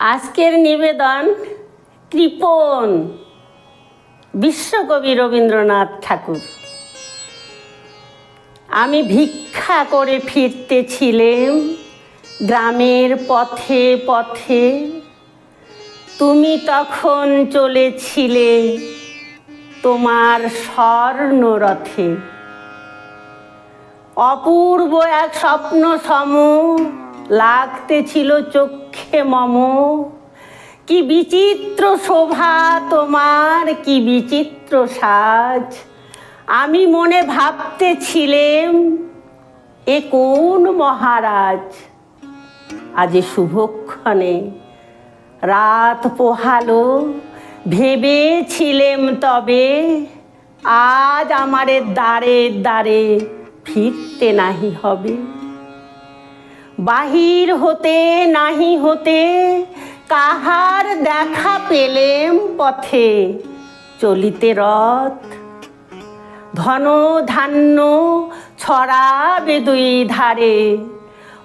আজকের নিবেদন কৃপণ বিশ্বকবি রবীন্দ্রনাথ ঠাকুর। আমি ভিক্ষা করে ফিরতেছিলেম গ্রামের পথে পথে। তুমি তখন চলেছিলে তোমার স্বর্ণরথে। অপূর্ব এক স্বপ্ন সম লাগতেছিল চক্ষে মম, কি বিচিত্র শোভা তোমার, কি বিচিত্র সাজ। আমি মনে ভাবতেছিলেম, এ কোন মহারাজ? আজ শুভক্ষণে রাত পোহালো, ভেবেছিলেম তবে আজ আমারে দ্বারে দ্বারে ফিরতে নাহি হবে। বাহির হতে নাহি হতে কাহার দেখা পেলেম পথে চলিতে রথ। ধন ধান্য ছড়াবে দুই ধারে,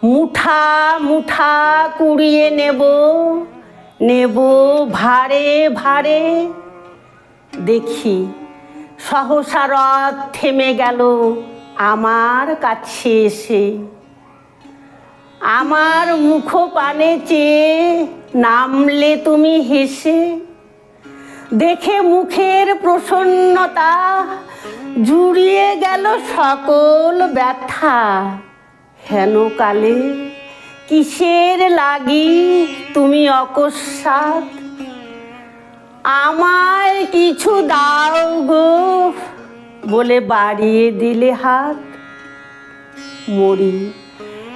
মুঠা মুঠা কুড়িয়ে নেব নেব ভারে ভারে। দেখি সহসা রথ থেমে গেল আমার কাছে এসে। আমার মুখ পানে চেয়ে নামলে তুমি হেসে, দেখে মুখের প্রসন্নতা জুড়িয়ে গেল সকল ব্যথা। হেন কালে কিসের লাগি তুমি অকস্মাৎ? আমায় কিছু দাও গো বলে বাড়িয়ে দিলে হাত। মরি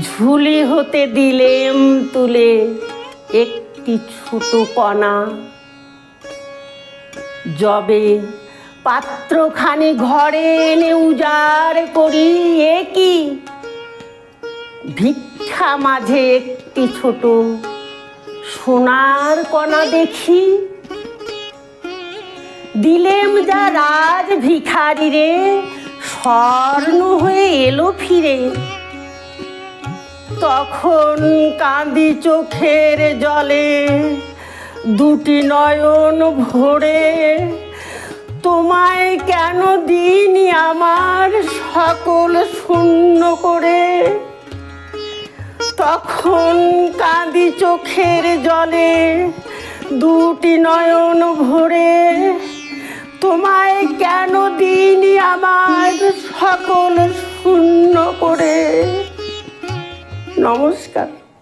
ঝুলি হতে দিলেম তুলে একটি ছোট কণা। জবে পাত্রখানি ঘরে এনে উজাড় করি এ কি? ভিক্ষা মাঝে একটি ছোট সোনার কণা দেখি। দিলেম যা রাজ ভিখারি রে স্বর্ণ হয়ে এলো ফিরে। তখন কাঁদি চোখের জলে, দুটি নয়ন ভরে, তোমায় কেন দিনি আমার সকল শূন্য করে? তখন কাঁদি চোখের জলে, দুটি নয়ন ভরে, তোমায় কেন দিনি আমার সকল শূন্য করে নমস্কার